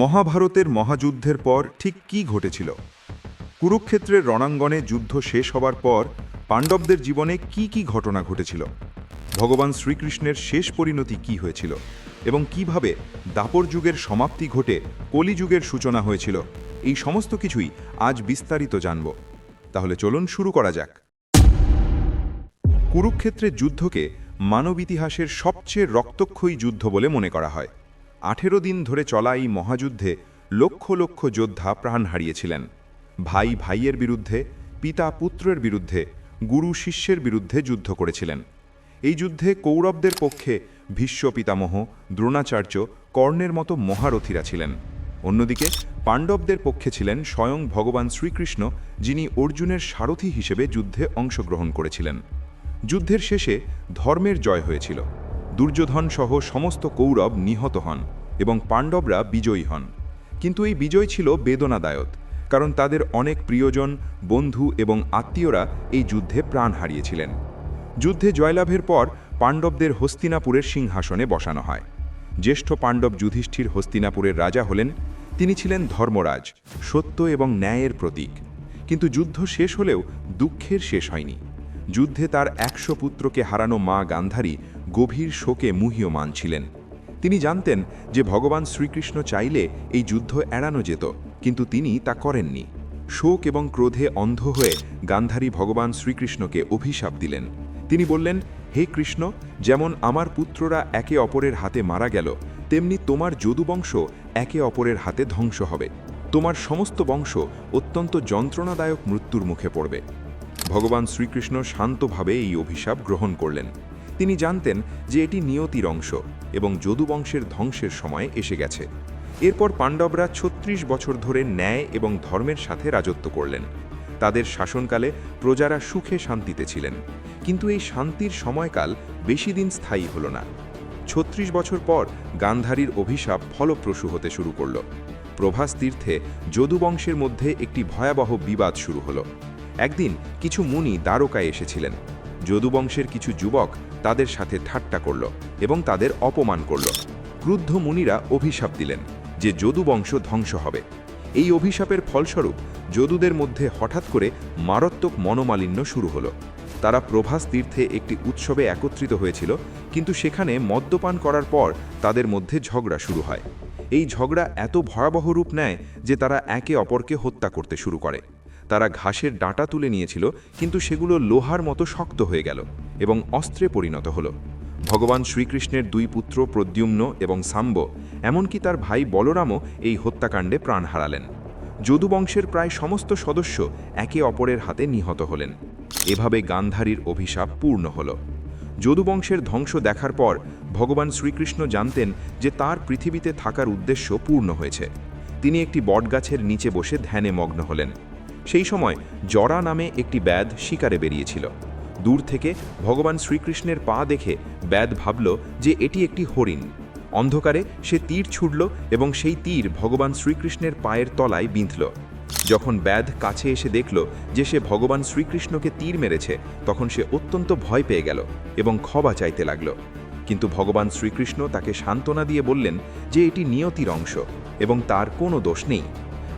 মহাভারতের মহাযুদ্ধের পর ঠিক কী ঘটেছিল? কুরুক্ষেত্রের রণাঙ্গনে যুদ্ধ শেষ হবার পর পাণ্ডবদের জীবনে কি কি ঘটনা ঘটেছিল? ভগবান শ্রীকৃষ্ণের শেষ পরিণতি কি হয়েছিল? এবং কীভাবে দাপর যুগের সমাপ্তি ঘটে কলিযুগের সূচনা হয়েছিল? এই সমস্ত কিছুই আজ বিস্তারিত জানব। তাহলে চলুন শুরু করা যাক। কুরুক্ষেত্রের যুদ্ধকে মানব ইতিহাসের সবচেয়ে রক্তক্ষয়ী যুদ্ধ বলে মনে করা হয়। আঠেরো দিন ধরে চলা এই মহাযুদ্ধে লক্ষ লক্ষ যোদ্ধা প্রাণ হারিয়েছিলেন। ভাই ভাইয়ের বিরুদ্ধে, পিতা পুত্রের বিরুদ্ধে, গুরু শিষ্যের বিরুদ্ধে যুদ্ধ করেছিলেন। এই যুদ্ধে কৌরবদের পক্ষে ভীষ্ম পিতামহ, দ্রোণাচার্য, কর্ণের মতো মহারথীরা ছিলেন। অন্যদিকে পাণ্ডবদের পক্ষে ছিলেন স্বয়ং ভগবান শ্রীকৃষ্ণ, যিনি অর্জুনের সারথি হিসেবে যুদ্ধে অংশগ্রহণ করেছিলেন। যুদ্ধের শেষে ধর্মের জয় হয়েছিল। দুর্যোধন সহ সমস্ত কৌরব নিহত হন। এবং পাণ্ডবরা বিজয়ী হন। কিন্তু এই বিজয় ছিল বেদনাদায়ক, কারণ তাদের অনেক প্রিয়জন, বন্ধু এবং আত্মীয়রা এই যুদ্ধে প্রাণ হারিয়েছিলেন। যুদ্ধে জয়লাভের পর পাণ্ডবদের হস্তিনাপুরের সিংহাসনে বসানো হয়। জ্যেষ্ঠ পাণ্ডব যুধিষ্ঠির হস্তিনাপুরের রাজা হলেন, তিনি ছিলেন ধর্মরাজ, সত্য এবং ন্যায়ের প্রতীক। কিন্তু যুদ্ধ শেষ হলেও দুঃখের শেষ হয়নি। যুদ্ধে তার একশো পুত্রকে হারানো মা গান্ধারী গভীর শোকে মুহ্যমান ছিলেন। তিনি জানতেন যে ভগবান শ্রীকৃষ্ণ চাইলে এই যুদ্ধ এড়ানো যেত, কিন্তু তিনি তা করেননি। শোক এবং ক্রোধে অন্ধ হয়ে গান্ধারী ভগবান শ্রীকৃষ্ণকে অভিশাপ দিলেন। তিনি বললেন, হে কৃষ্ণ, যেমন আমার পুত্ররা একে অপরের হাতে মারা গেল, তেমনি তোমার যদুবংশ একে অপরের হাতে ধ্বংস হবে। তোমার সমস্ত বংশ অত্যন্ত যন্ত্রণাদায়ক মৃত্যুর মুখে পড়বে। ভগবান শ্রীকৃষ্ণ শান্তভাবে এই অভিশাপ গ্রহণ করলেন। তিনি জানতেন যে এটি নিয়তির অংশ এবং যদুবংশের ধ্বংসের সময় এসে গেছে। এরপর পাণ্ডবরা ছত্রিশ বছর ধরে ন্যায় এবং ধর্মের সাথে রাজত্ব করলেন। তাদের শাসনকালে প্রজারা সুখে শান্তিতে ছিলেন। কিন্তু এই শান্তির সময়কাল বেশি দিন স্থায়ী হল না। ছত্রিশ বছর পর গান্ধারীর অভিশাপ ফলপ্রসূ হতে শুরু করল। প্রভাস তীর্থে যদুবংশের মধ্যে একটি ভয়াবহ বিবাদ শুরু হলো। একদিন কিছু মুনি দ্বারকায় এসেছিলেন। যদুবংশের কিছু যুবক তাদের সাথে ঠাট্টা করল এবং তাদের অপমান করল। ক্রুদ্ধ মুনিরা অভিশাপ দিলেন যে যদুবংশ ধ্বংস হবে। এই অভিশাপের ফলস্বরূপ যদুদের মধ্যে হঠাৎ করে মারাত্মক মনোমালিন্য শুরু হলো। তারা প্রভাস তীর্থে একটি উৎসবে একত্রিত হয়েছিল, কিন্তু সেখানে মদ্যপান করার পর তাদের মধ্যে ঝগড়া শুরু হয়। এই ঝগড়া এত ভয়াবহ রূপ নেয় যে তারা একে অপরকে হত্যা করতে শুরু করে। তারা ঘাসের ডাঁটা তুলে নিয়েছিল, কিন্তু সেগুলো লোহার মতো শক্ত হয়ে গেল এবং অস্ত্রে পরিণত হলো। ভগবান শ্রীকৃষ্ণের দুই পুত্র প্রদ্যুম্ন এবং সাম্ব, এমনকি তার ভাই বলরামও এই হত্যাকাণ্ডে প্রাণ হারালেন। যদুবংশের প্রায় সমস্ত সদস্য একে অপরের হাতে নিহত হলেন। এভাবে গান্ধারীর অভিশাপ পূর্ণ হল। যদুবংশের ধ্বংস দেখার পর ভগবান শ্রীকৃষ্ণ জানতেন যে তার পৃথিবীতে থাকার উদ্দেশ্য পূর্ণ হয়েছে। তিনি একটি বটগাছের নিচে বসে ধ্যানে মগ্ন হলেন। সেই সময় জরা নামে একটি ব্যাধ শিকারে বেরিয়েছিল। দূর থেকে ভগবান শ্রীকৃষ্ণের পা দেখে ব্যাধ ভাবল যে এটি একটি হরিণ। অন্ধকারে সে তীর ছুড়ল এবং সেই তীর ভগবান শ্রীকৃষ্ণের পায়ের তলায় বিঁধল। যখন ব্যাধ কাছে এসে দেখল যে সে ভগবান শ্রীকৃষ্ণকে তীর মেরেছে, তখন সে অত্যন্ত ভয় পেয়ে গেল এবং ক্ষমা চাইতে লাগল। কিন্তু ভগবান শ্রীকৃষ্ণ তাকে সান্ত্বনা দিয়ে বললেন যে এটি নিয়তির অংশ এবং তার কোনো দোষ নেই।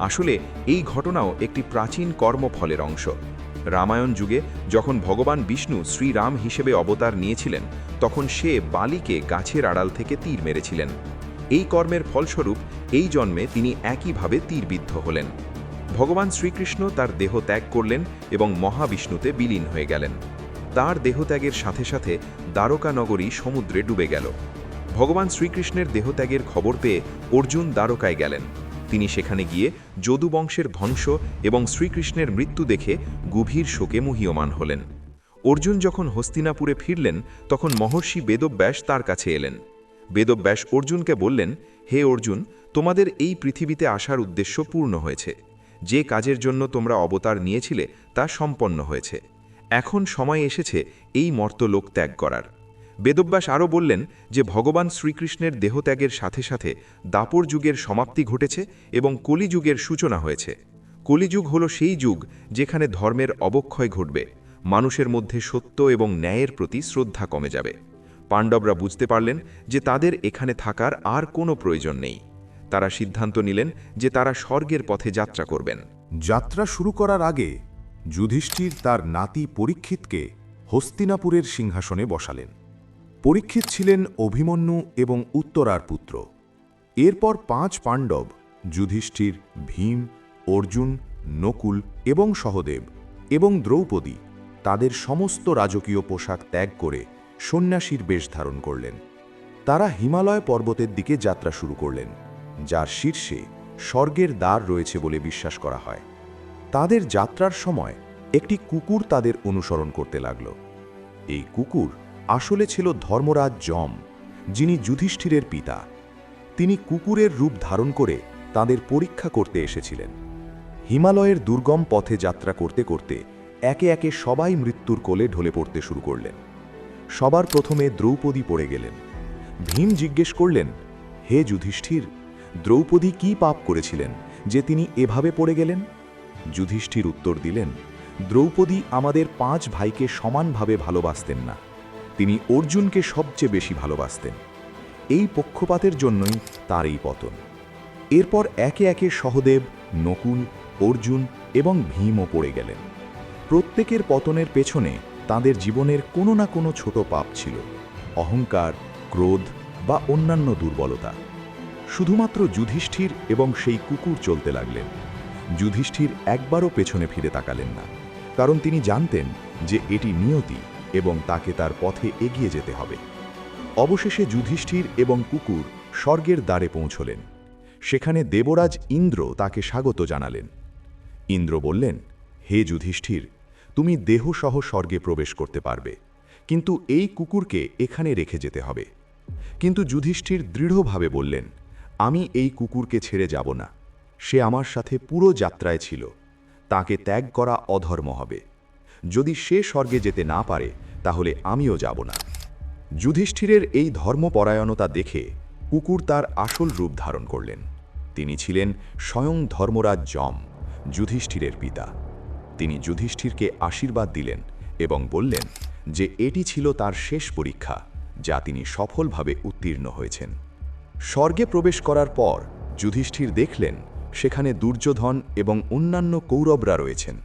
আসলে এই ঘটনাও একটি প্রাচীন কর্মফলের অংশ। রামায়ণ যুগে যখন ভগবান বিষ্ণু শ্রীরাম হিসেবে অবতার নিয়েছিলেন, তখন সে বালিকে গাছের আড়াল থেকে তীর মেরেছিলেন। এই কর্মের ফলস্বরূপ এই জন্মে তিনি একইভাবে তীরবিদ্ধ হলেন। ভগবান শ্রীকৃষ্ণ তার দেহ ত্যাগ করলেন এবং মহাবিষ্ণুতে বিলীন হয়ে গেলেন। তার দেহত্যাগের সাথে সাথে দ্বারকা নগরী সমুদ্রে ডুবে গেল। ভগবান শ্রীকৃষ্ণের দেহত্যাগের খবর পেয়ে অর্জুন দ্বারকায় গেলেন। তিনি সেখানে গিয়ে যদুবংশের ধ্বংস এবং শ্রীকৃষ্ণের মৃত্যু দেখে গভীর শোকে মুহীয়মান হলেন। অর্জুন যখন হস্তিনাপুরে ফিরলেন, তখন মহর্ষি বেদব্যাস তার কাছে এলেন। বেদব্যাস অর্জুনকে বললেন, হে অর্জুন, তোমাদের এই পৃথিবীতে আসার উদ্দেশ্য পূর্ণ হয়েছে। যে কাজের জন্য তোমরা অবতার নিয়েছিলে, তা সম্পন্ন হয়েছে। এখন সময় এসেছে এই মর্তলোক ত্যাগ করার। বেদব্যাস আরও বললেন যে ভগবান শ্রীকৃষ্ণের দেহত্যাগের সাথে সাথে দাপর যুগের সমাপ্তি ঘটেছে এবং কলিযুগের সূচনা হয়েছে। কলিযুগ হল সেই যুগ যেখানে ধর্মের অবক্ষয় ঘটবে, মানুষের মধ্যে সত্য এবং ন্যায়ের প্রতি শ্রদ্ধা কমে যাবে। পাণ্ডবরা বুঝতে পারলেন যে তাদের এখানে থাকার আর কোনো প্রয়োজন নেই। তারা সিদ্ধান্ত নিলেন যে তারা স্বর্গের পথে যাত্রা করবেন। যাত্রা শুরু করার আগে যুধিষ্ঠির তার নাতি পরীক্ষিতকে হস্তিনাপুরের সিংহাসনে বসালেন। পরীক্ষিত ছিলেন অভিমন্যু এবং উত্তরার পুত্র। এরপর পাঁচ পাণ্ডব, যুধিষ্ঠির, ভীম, অর্জুন, নকুল এবং সহদেব এবং দ্রৌপদী তাদের সমস্ত রাজকীয় পোশাক ত্যাগ করে সন্ন্যাসীর বেশ ধারণ করলেন। তারা হিমালয় পর্বতের দিকে যাত্রা শুরু করলেন, যার শীর্ষে স্বর্গের দ্বার রয়েছে বলে বিশ্বাস করা হয়। তাদের যাত্রার সময় একটি কুকুর তাদের অনুসরণ করতে লাগল। এই কুকুর আসলে ছিল ধর্মরাজ যম, যিনি যুধিষ্ঠিরের পিতা। তিনি কুকুরের রূপ ধারণ করে তাদের পরীক্ষা করতে এসেছিলেন। হিমালয়ের দুর্গম পথে যাত্রা করতে করতে একে একে সবাই মৃত্যুর কোলে ঢলে পড়তে শুরু করলেন। সবার প্রথমে দ্রৌপদী পড়ে গেলেন। ভীম জিজ্ঞেস করলেন, হে যুধিষ্ঠির, দ্রৌপদী কি পাপ করেছিলেন যে তিনি এভাবে পড়ে গেলেন? যুধিষ্ঠির উত্তর দিলেন, দ্রৌপদী আমাদের পাঁচ ভাইকে সমানভাবে ভালোবাসতেন না। তিনি অর্জুনকে সবচেয়ে বেশি ভালোবাসতেন। এই পক্ষপাতের জন্যই তার এই পতন। এরপর একে একে সহদেব, নকুল, অর্জুন এবং ভীমও পড়ে গেলেন। প্রত্যেকের পতনের পেছনে তাদের জীবনের কোনো না কোনো ছোট পাপ ছিল, অহংকার, ক্রোধ বা অন্যান্য দুর্বলতা। শুধুমাত্র যুধিষ্ঠির এবং সেই কুকুর চলতে লাগলেন। যুধিষ্ঠির একবারও পেছনে ফিরে তাকালেন না, কারণ তিনি জানতেন যে এটি নিয়তি। এবং তাকে তার পথে এগিয়ে যেতে হবে। অবশেষে যুধিষ্ঠির এবং কুকুর স্বর্গের দ্বারে পৌঁছলেন। সেখানে দেবরাজ ইন্দ্র তাকে স্বাগত জানালেন। ইন্দ্র বললেন, হে যুধিষ্ঠির, তুমি দেহসহ স্বর্গে প্রবেশ করতে পারবে, কিন্তু এই কুকুরকে এখানে রেখে যেতে হবে। কিন্তু যুধিষ্ঠির দৃঢ়ভাবে বললেন, আমি এই কুকুরকে ছেড়ে যাব না। সে আমার সাথে পুরো যাত্রায় ছিল। তাকে ত্যাগ করা অধর্ম হবে। যদি সে স্বর্গে যেতে না পারে, তাহলে আমিও যাব না। যুধিষ্ঠিরের এই ধর্মপরায়ণতা দেখে কুকুর তার আসল রূপ ধারণ করলেন। তিনি ছিলেন স্বয়ং ধর্মরাজ যম, যুধিষ্ঠিরের পিতা। তিনি যুধিষ্ঠিরকে আশীর্বাদ দিলেন এবং বললেন যে এটি ছিল তার শেষ পরীক্ষা, যা তিনি সফলভাবে উত্তীর্ণ হয়েছেন। স্বর্গে প্রবেশ করার পর যুধিষ্ঠির দেখলেন সেখানে দুর্যোধন এবং অন্যান্য কৌরবরা রয়েছেন।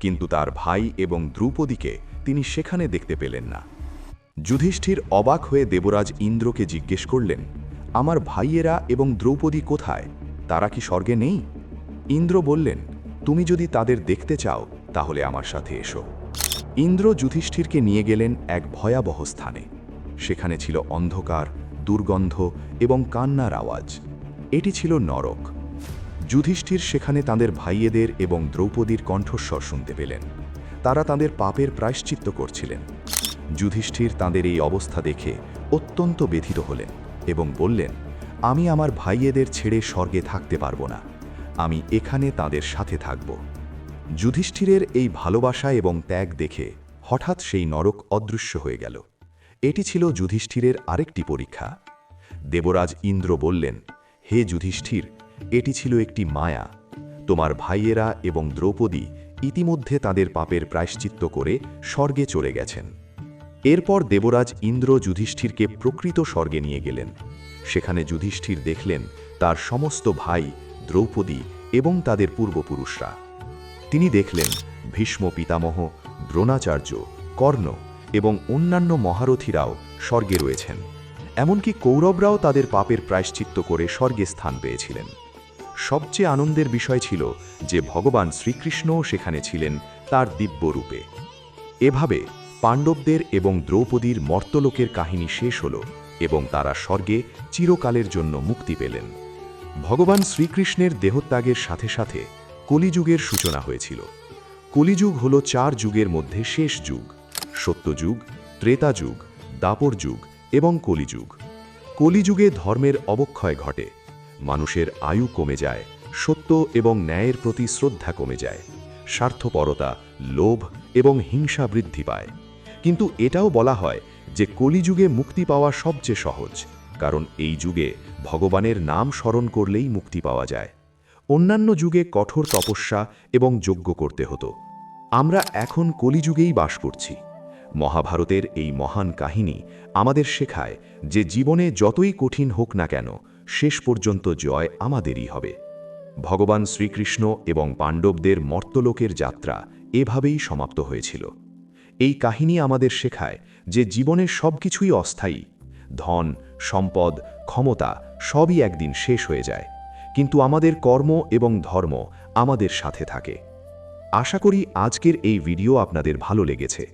কিন্তু তার ভাই এবং দ্রৌপদীকে তিনি সেখানে দেখতে পেলেন না। যুধিষ্ঠির অবাক হয়ে দেবরাজ ইন্দ্রকে জিজ্ঞেস করলেন, আমার ভাইয়েরা এবং দ্রৌপদী কোথায়? তারা কি স্বর্গে নেই? ইন্দ্র বললেন, তুমি যদি তাদের দেখতে চাও, তাহলে আমার সাথে এসো। ইন্দ্র যুধিষ্ঠিরকে নিয়ে গেলেন এক ভয়াবহ স্থানে। সেখানে ছিল অন্ধকার, দুর্গন্ধ এবং কান্নার আওয়াজ। এটি ছিল নরক। যুধিষ্ঠির সেখানে তাদের ভাইয়েদের এবং দ্রৌপদীর কণ্ঠস্বর শুনতে পেলেন। তারা তাদের পাপের প্রায়শ্চিত্ত করছিলেন। যুধিষ্ঠির তাদের এই অবস্থা দেখে অত্যন্ত ব্যথিত হলেন এবং বললেন, আমি আমার ভাইয়েদের ছেড়ে স্বর্গে থাকতে পারব না। আমি এখানে তাদের সাথে থাকব। যুধিষ্ঠিরের এই ভালোবাসা এবং ত্যাগ দেখে হঠাৎ সেই নরক অদৃশ্য হয়ে গেল। এটি ছিল যুধিষ্ঠিরের আরেকটি পরীক্ষা। দেবরাজ ইন্দ্র বললেন, হে যুধিষ্ঠির এটি ছিল একটি মায়া। তোমার ভাইয়েরা এবং দ্রৌপদী ইতিমধ্যে তাদের পাপের প্রায়শ্চিত্ত করে স্বর্গে চলে গেছেন। এরপর দেবরাজ ইন্দ্র যুধিষ্ঠিরকে প্রকৃত স্বর্গে নিয়ে গেলেন। সেখানে যুধিষ্ঠির দেখলেন তার সমস্ত ভাই, দ্রৌপদী এবং তাদের পূর্বপুরুষরা। তিনি দেখলেন ভীষ্ম পিতামহ, দ্রোণাচার্য, কর্ণ এবং অন্যান্য মহারথীরাও স্বর্গে রয়েছেন। এমনকি কৌরবরাও তাদের পাপের প্রায়শ্চিত্ত করে স্বর্গে স্থান পেয়েছিলেন। সবচেয়ে আনন্দের বিষয় ছিল যে ভগবান শ্রীকৃষ্ণও সেখানে ছিলেন তার দিব্য রূপে এভাবে পাণ্ডবদের এবং দ্রৌপদীর মর্তলোকের কাহিনী শেষ হল এবং তারা স্বর্গে চিরকালের জন্য মুক্তি পেলেন। ভগবান শ্রীকৃষ্ণের দেহত্যাগের সাথে সাথে কলিযুগের সূচনা হয়েছিল। কলিযুগ হল চার যুগের মধ্যে শেষ যুগ, সত্যযুগ ত্রেতা যুগ দাপর যুগ এবং কলিযুগ। কলিযুগে ধর্মের অবক্ষয় ঘটে। মানুষের আয়ু কমে যায়, সত্য এবং ন্যায়ের প্রতি শ্রদ্ধা কমে যায়, স্বার্থপরতা, লোভ এবং হিংসা বৃদ্ধি পায়। কিন্তু এটাও বলা হয় যে কলিযুগে মুক্তি পাওয়া সবচেয়ে সহজ, কারণ এই যুগে ভগবানের নাম স্মরণ করলেই মুক্তি পাওয়া যায়। অন্যান্য যুগে কঠোর তপস্যা এবং যজ্ঞ করতে হতো। আমরা এখন কলিযুগেই বাস করছি। মহাভারতের এই মহান কাহিনী আমাদের শেখায় যে জীবনে যতই কঠিন হোক না কেন শেষ পর্যন্ত জয় আমাদেরই হবে। ভগবান শ্রীকৃষ্ণ এবং পাণ্ডবদের মর্তলোকের যাত্রা এভাবেই সমাপ্ত হয়েছিল। এই কাহিনী আমাদের শেখায় যে জীবনের সব কিছুই অস্থায়ী। ধন, সম্পদ, ক্ষমতা সবই একদিন শেষ হয়ে যায়। কিন্তু আমাদের কর্ম এবং ধর্ম আমাদের সাথে থাকে। আশা করি আজকের এই ভিডিও আপনাদের ভালো লেগেছে।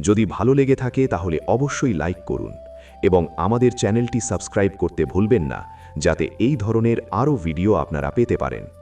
যদি ভালো লেগে থাকে তাহলে অবশ্যই লাইক করুন এবং আমাদের চ্যানেলটি সাবস্ক্রাইব করতে ভুলবেন না। যাতে এই ধরনের আরও ভিডিও আপনারা পেতে পারেন।